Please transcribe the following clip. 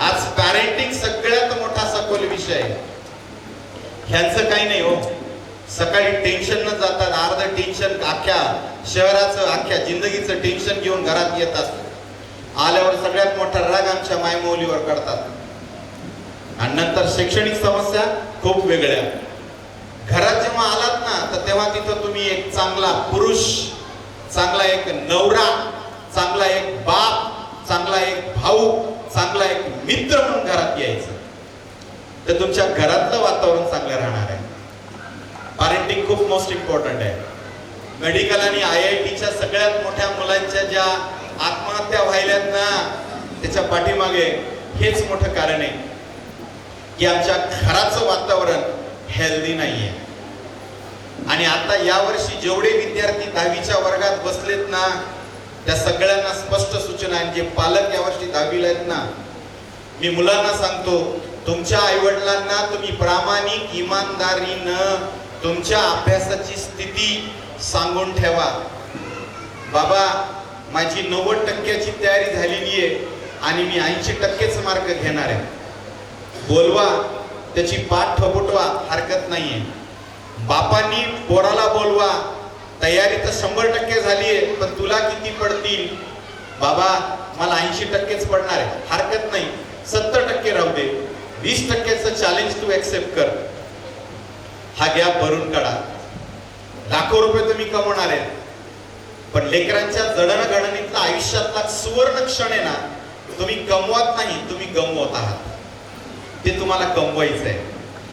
आज पॅरेंटिंग सगळ्यात मोठा सखोल विषय आहे. ह्यांचं काही नाही हो. सकाळी टेन्शन न जातात अर्ध टेन्शन अख्ख्या शहराचं अख्ख्या जिंदगीचं टेन्शन घेऊन घरात येत असत आल्यावर सगळ्यात मोठा राग आमच्या मायमौलीवर करतात. आणि नंतर शैक्षणिक समस्या खूप वेगळ्या. घरात जेव्हा आलात ना तर तेव्हा तिथं तुम्ही एक चांगला पुरुष चांगला एक नवरा चांगला एक बाप चांगला एक भाऊ चांगला एक मित्र म्हणून घरात यायचं. तर तुमच्या घरातलं वातावरण चांगलं राहणार आहे. पॅरेंटिंग खूप मोस्ट इम्पॉर्टंट आहे. मेडिकल आणि आय आय टीच्या सगळ्यात मोठ्या मुलांच्या ज्या आत्महत्या व्हायल्यात ना त्याच्या पाठीमागे हेच मोठं कारण आहे की आमच्या घराचं वातावरण हेल्दी नाही आहे आणि आता यावर्षी जेवढे विद्यार्थी दहावीच्या वर्गात बसलेत ना त्या सगळ्यांना स्पष्ट सूचना आहे. जे पालक यावर्षी दहावीला आहेत ना मी मुलांना सांगतो तुमच्या आईवडिलांना तुम्ही प्रामाणिक इमानदारीनं तुमच्या अभ्यासाची स्थिती सांगून ठेवा. बाबा माझी नव्वद टक्क्याची तयारी झालेली आहे आणि मी ऐंशी टक्केच मार्क घेणार आहे. बोलवा त्याची पाठ थोपटवा हरकत नाहीये. बापांनी पोराला बोलवा तयारी तर शंभर टक्के झाली आहे पण तुला किती पडतील? बाबा मला ऐंशी टक्केच पडणार आहे. हरकत नाही. सत्तर टक्के राहू दे. वीस टक्क्याचं चॅलेंज तू ऍक्सेप्ट कर. हा गॅप भरून काढा. लाखो रुपये तुम्ही कमवणार आहेत पण लेकरांच्या जडणघडणीतला आयुष्यातला सुवर्ण क्षण आहे ना तुम्ही कमवत नाही तुम्ही गमवत आहात. ते तुम्हाला कमवायचं आहे